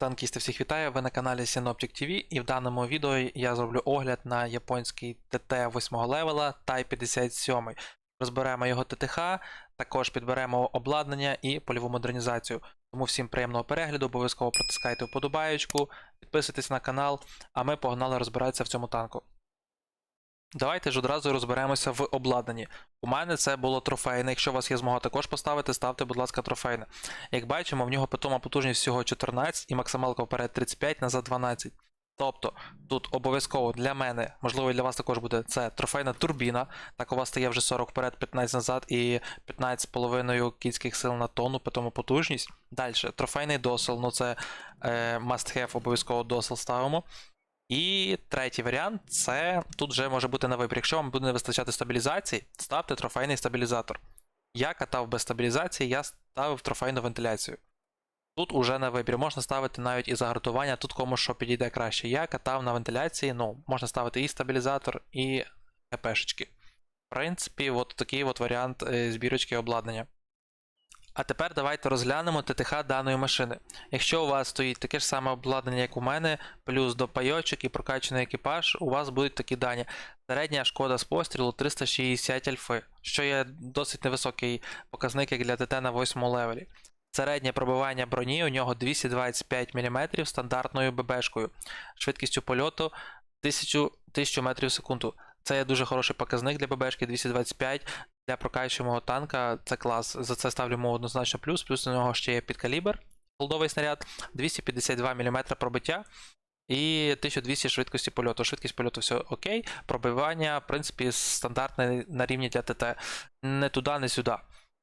Танкісти всіх вітаю, ви на каналі Synoptic TV і в даному відео я зроблю огляд на японський ТТ 8 левела Type 57. Розберемо його ТТХ, також підберемо обладнання і польову модернізацію. Тому всім приємного перегляду, обов'язково протискайте вподобаєчку, підписуйтесь на канал, а ми погнали розбиратися в цьому танку. Давайте ж одразу розберемося в обладнанні. У мене це було трофейне. Якщо у вас є змога також поставити, ставте, будь ласка, трофейне. Як бачимо, в нього питома потужність всього 14 і максималка вперед 35, назад 12. Тобто тут обов'язково для мене, можливо, і для вас також буде це трофейна турбіна. Так у вас стає вже 40 вперед, 15 назад і 15,5 кінських сил на тонну, питому потужність. Далі, трофейний досел, ну це е, must have, обов'язково досел ставимо. І третій варіант це тут вже може бути на вибір. Якщо вам буде не вистачати стабілізації, ставте трофейний стабілізатор. Я катав без стабілізації, я ставив трофейну вентиляцію. Тут уже на вибір. Можна ставити навіть і загартування, тут кому що підійде краще. Я катав на вентиляції, ну, можна ставити і стабілізатор, і ГПшечки. В принципі, от такий от варіант е, збірочки обладнання. А тепер давайте розглянемо ТТХ даної машини. Якщо у вас стоїть таке ж саме обладнання, як у мене, плюс до пайочок і прокачаний екіпаж, у вас будуть такі дані. Середня шкода з пострілу 360 альфи, що є досить невисокий показник як для ТТ на 8 левелі. Середнє пробивання броні у нього 225 мм стандартною ББшкою, швидкістю польоту 1000, 1000 метрів секунду. Це є дуже хороший показник для ББшки 225. Для прокачуємого танка це клас. За це ставлю йому однозначно плюс. Плюс у нього ще є підкалібр, голдовий снаряд, 252 мм пробиття і 1200 швидкості польоту. Швидкість польоту все окей. Пробивання, в принципі, стандартне на рівні для ТТ. Не туди, не сюди.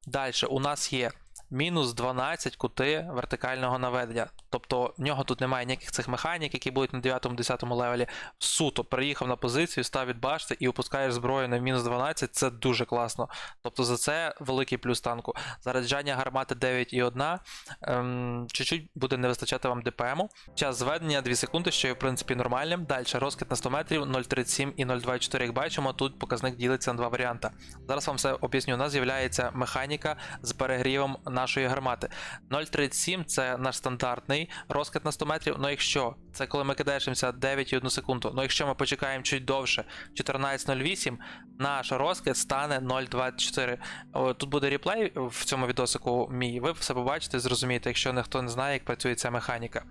Далі у нас є мінус 12 кути вертикального наведення. Тобто в нього тут немає ніяких цих механік, які будуть на 9-10 левелі. Суто приїхав на позицію, став від башти і опускаєш зброю на мінус 12, це дуже класно. Тобто за це великий плюс танку. Заряджання гармати 9,1. Ем, чуть-чуть буде не вистачати вам ДПМу. Час зведення 2 секунди, що є в принципі нормальним. Далі розкид на 100 метрів 0,37 і 0,24. Як бачимо, тут показник ділиться на два варіанти. Зараз вам все об'ясню. У нас з'являється механіка з перегрівом нашої гармати. 0,37 це наш стандартний розкид на 100 метрів. Ну якщо це коли ми кидаємося 9,1 секунду. Ну якщо ми почекаємо чуть довше 14.08, наш розкид стане 0,24. Тут буде реплей в цьому відосику мій. Ви все побачите, зрозумієте, якщо ніхто не знає, як працює ця механіка.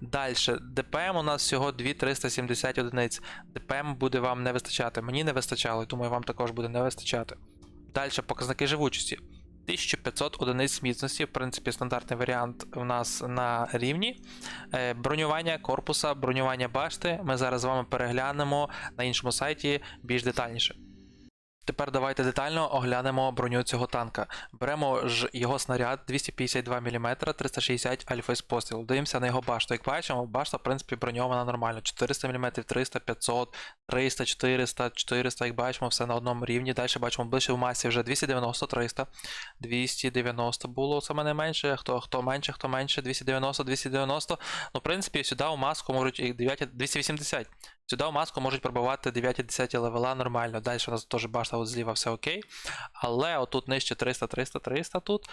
Далі, ДПМ у нас всього 2370 одиниць. ДПМ буде вам не вистачати. Мені не вистачало, і думаю, вам також буде не вистачати. Далі показники живучості. 1500 одиниць міцності, в принципі, стандартний варіант у нас на рівні. Е, Бронювання корпуса, бронювання башти. Ми зараз з вами переглянемо на іншому сайті більш детальніше. Тепер давайте детально оглянемо броню цього танка. Беремо ж його снаряд 252 мм, 360 альфа з пострілу. Дивимося на його башту. Як бачимо, башта, в принципі, броньована нормально. 400 мм, 300, 500, 300, 400, 400, як бачимо, все на одному рівні. Далі бачимо ближче в масі вже 290, 300, 290 було саме не менше. Хто хто менше, хто менше, 290, 290. Ну, в принципі, сюди у маску можуть і 9, 280. Сюди у маску можуть пробивати 9-10 левела нормально. Далі у нас теж башта от зліва все окей. Але отут нижче 300, 300, 300 тут.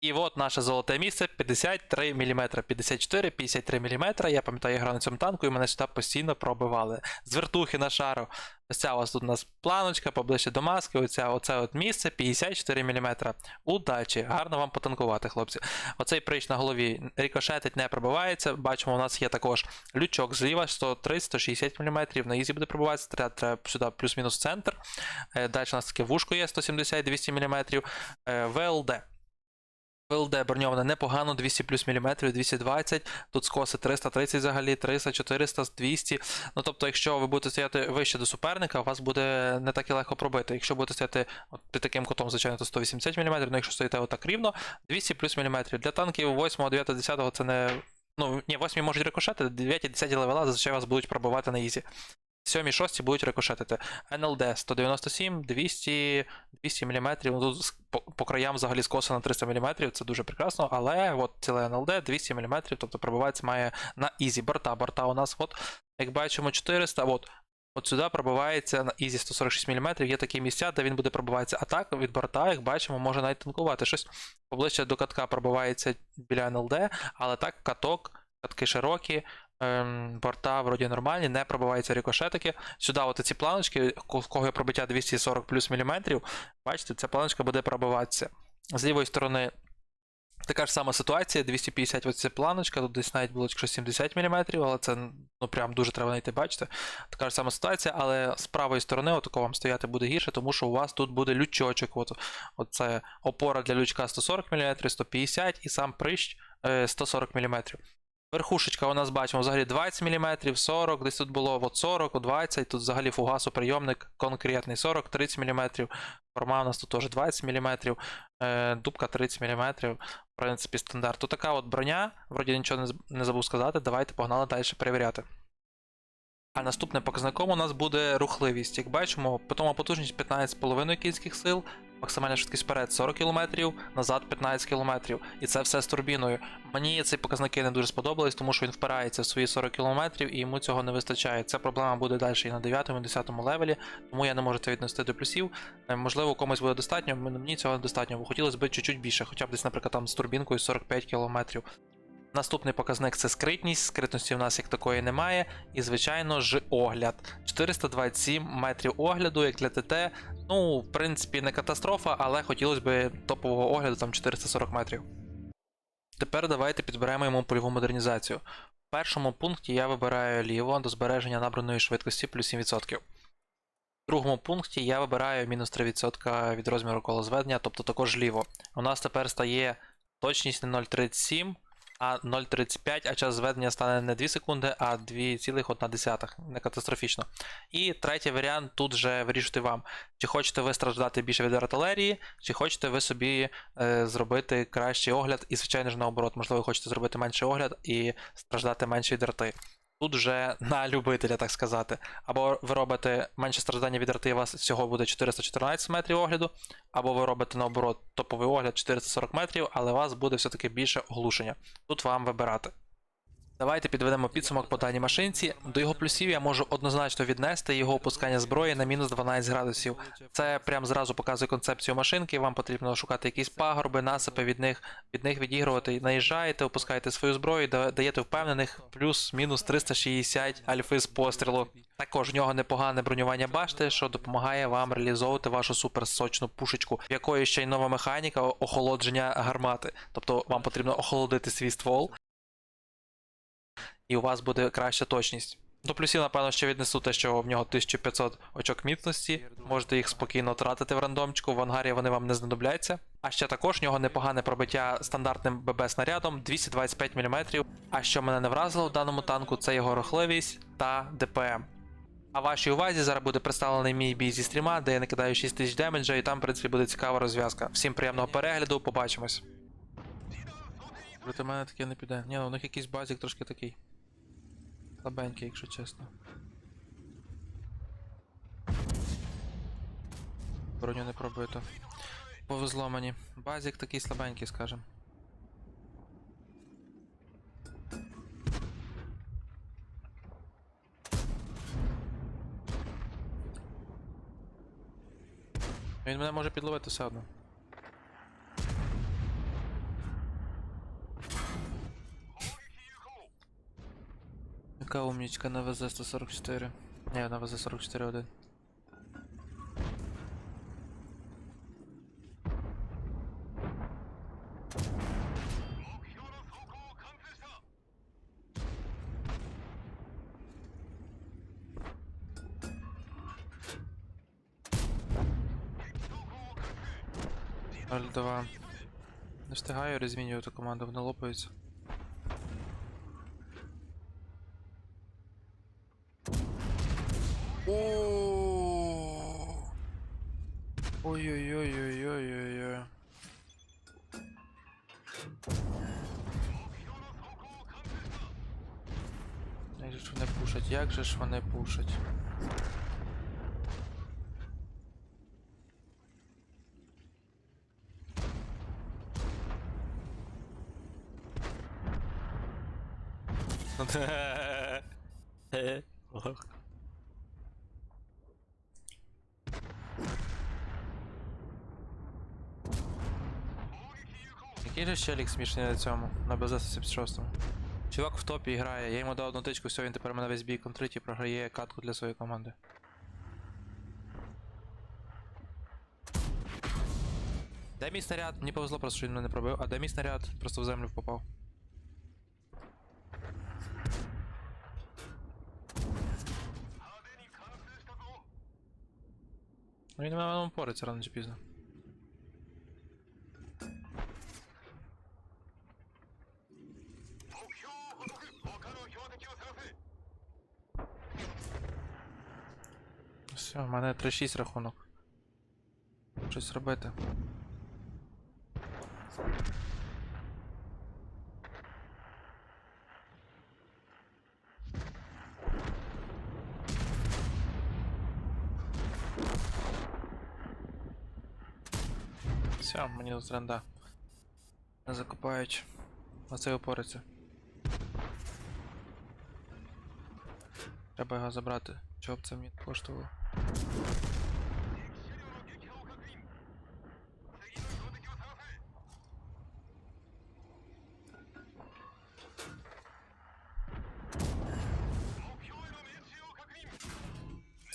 І от наше золоте місце 53 мм, 54, 53 мм. Я пам'ятаю, я грав на цьому танку, і мене сюди постійно пробивали. З вертухи на шару. Ось ця вас тут у нас планочка поближче до маски. Оця, оце от місце 54 мм. Удачі! Гарно вам потанкувати, хлопці. Оцей прич на голові рикошетить, не пробивається. Бачимо, у нас є також лючок зліва 130-160 мм. На ізі буде пробиватися, треба, треба сюди плюс-мінус центр. Е, Далі у нас таке вушко є 170-200 мм. ВЛД. ВЛД броньоване непогано, 200 плюс міліметрів, 220, тут скоси 330 взагалі, 300, 400, 200. Ну тобто, якщо ви будете стояти вище до суперника, вас буде не так і легко пробити. Якщо будете стояти от під таким кутом, звичайно, то 180 мм, ну якщо стоїте отак рівно, 200 плюс міліметрів. Для танків 8, 9, 10 це не. Ну, ні, 8 можуть рикошети, 9, 10 левела зазвичай вас будуть пробувати на ізі. 7 6 будуть рикошетити. НЛД 197, 200, 200 мм. Ну, тут по, по краям взагалі скоса на 300 мм, це дуже прекрасно, але от ціле НЛД 200 мм, тобто пробивається має на ізі. Борта. Борта у нас, от, як бачимо, 400. От, от сюди пробивається на ізі 146 мм. Є такі місця, де він буде пробиватися. А так від борта, як бачимо, може навіть танкувати. Щось поближче до катка пробивається біля НЛД, але так каток катки широкі, ем, борта вроді нормальні, не пробиваються рикошетики. Сюди от ці планочки, в кого є пробиття 240 плюс міліметрів, бачите, ця планочка буде пробиватися. З лівої сторони така ж сама ситуація, 250 ось планочка, тут десь навіть було якщо 70 мм, але це ну прям дуже треба знайти, бачите. Така ж сама ситуація, але з правої сторони отако вам стояти буде гірше, тому що у вас тут буде лючочок. От, оце опора для лючка 140 мм, 150 і сам прищ е, 140 мм. Верхушечка у нас бачимо взагалі 20 мм, 40, десь тут було от 40, от 20, тут взагалі фугасоприйомник конкретний 40-30 мм. Форма у нас тут теж 20 мм, е, дубка 30 мм, в принципі, стандарт. Тут така от броня, вроді нічого не не забув сказати, давайте погнали далі перевіряти. А наступним показником у нас буде рухливість. Як бачимо, питома потужність 15,5 кінських сил, максимальна швидкість вперед 40 км, назад 15 км. І це все з турбіною. Мені ці показники не дуже сподобались, тому що він впирається в свої 40 км і йому цього не вистачає. Ця проблема буде далі і на 9 і 10 левелі, тому я не можу це віднести до плюсів. Е, Можливо, комусь буде достатньо, мені цього недостатньо, бо хотілося б чуть-чуть більше, хоча б десь, наприклад, там з турбінкою 45 км. Наступний показник це скритність. Скритності в нас як такої немає. І, звичайно ж, огляд. 427 метрів огляду, як для ТТ. Ну, в принципі, не катастрофа, але хотілося б топового огляду там 440 метрів. Тепер давайте підберемо йому польову модернізацію. В першому пункті я вибираю ліво до збереження набраної швидкості плюс 7%. В другому пункті я вибираю мінус 3% від розміру колозведення, тобто також ліво. У нас тепер стає точність не 0,37, а 0,35, а час зведення стане не 2 секунди, а 2,1. Не катастрофічно. І третій варіант тут же вирішити вам. Чи хочете ви страждати більше від артилерії, чи хочете ви собі е, зробити кращий огляд, і, звичайно ж, наоборот, можливо, ви хочете зробити менший огляд і страждати менше від арти. Тут вже на любителя, так сказати. Або ви робите менше страждання від арти, у вас всього буде 414 метрів огляду, або ви робите наоборот топовий огляд 440 метрів, але у вас буде все-таки більше оглушення. Тут вам вибирати. Давайте підведемо підсумок по даній машинці. До його плюсів я можу однозначно віднести його опускання зброї на мінус 12 градусів. Це прям зразу показує концепцію машинки. Вам потрібно шукати якісь пагорби, насипи від них, від них відігрувати. Наїжджаєте, опускаєте свою зброю, да- даєте впевнених плюс-мінус 360 альфи з пострілу. Також в нього непогане бронювання башти, що допомагає вам реалізовувати вашу суперсочну пушечку, в якої ще й нова механіка охолодження гармати. Тобто вам потрібно охолодити свій ствол, і у вас буде краща точність. До плюсів, напевно, ще віднесу те, що в нього 1500 очок міцності. Можете їх спокійно тратити в рандомчику, в ангарі вони вам не знадобляться. А ще також в нього непогане пробиття стандартним ББ снарядом 225 мм. А що мене не вразило в даному танку, це його рухливість та ДПМ. А вашій увазі зараз буде представлений мій бій зі стріма, де я накидаю 6000 демеджа, і там, в принципі, буде цікава розв'язка. Всім приємного перегляду, побачимось. Проти мене таке не піде. Ні, ну у них якийсь базик трошки такий. Слабенький, якщо чесно. Броню не пробито. Повезло мені. Базик такий слабенький, скажем. Він мене може підловити все одно. Яка умнічка на ВЗ-144? Ні, на ВЗ-44-1. Аль 2. Не встигаю, розмінюю команду, вони лопаються. Пушать? Як же ж вони пушать? Який же челік смішний на цьому, на БЗ-76? Чувак в топі грає, я йому дав одну тичку, все, він тепер мене весь бій контрить і програє катку для своєї команди. Де мій снаряд? Мені повезло просто, що він мене не пробив, а де мій снаряд? Просто в землю попав. Ну він мене пориться рано чи пізно. Все, в мене 3-6 рахунок. Щось робити. Все, мені з ренда. Не закопають. Оце опориться. Треба його забрати. Чого б це мені коштувало?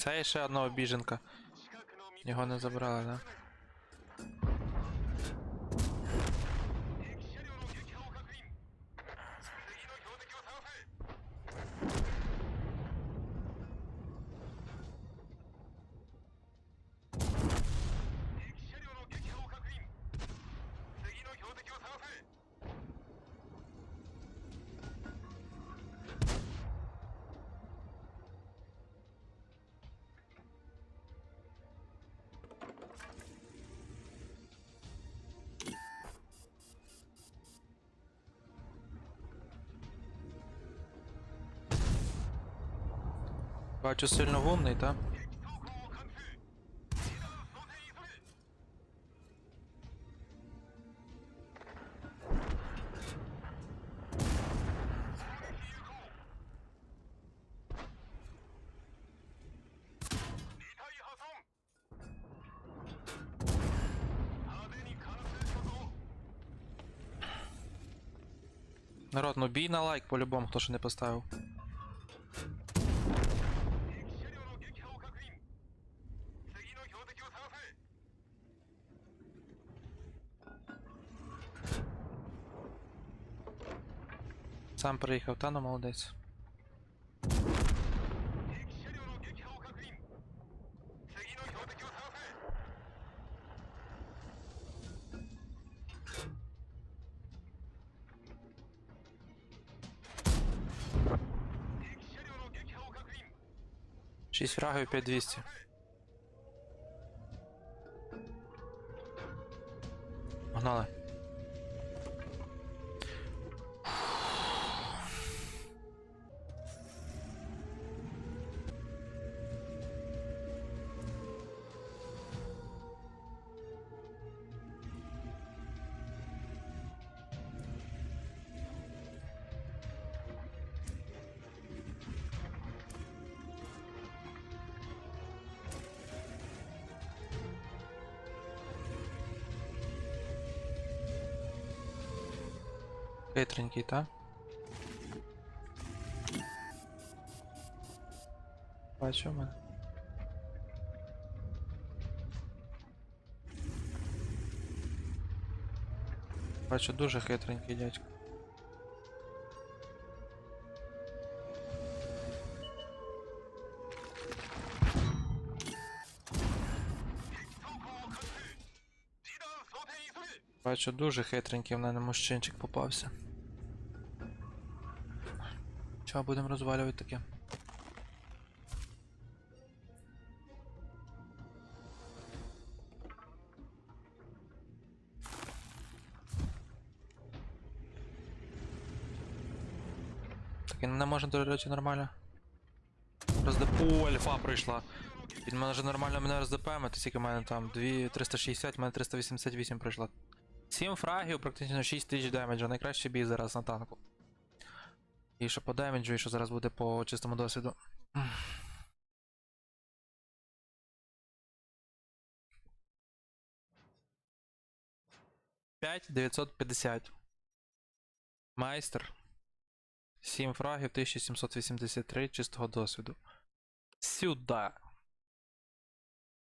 Це є ще одного біженка. Його не забрали, да? Бачу сильно вумний, та? Народ, ну бій на лайк по-любому, хто ще не поставив. Сам приїхав, та ну молодець. Шість фрагів, 5200. Погнали. Хитренький, та? Бачу мене. Бачу дуже хитренький дядько. Бачу дуже хитренький в мене мужчинчик попався. Чого будемо розвалювати таке? Так і не можна, до речі, нормально. РСДП. Альфа прийшла. Він може нормально мене роздепемити, тільки в мене там 2 360, в мене 388 прийшла. 7 фрагів, практично 6 тисяч демеджа, найкращий бій зараз на танку. І що по демеджу, і що зараз буде по чистому досвіду. П'ять 950. Майстер. 7 фрагів, 1783 чистого досвіду. Сюда.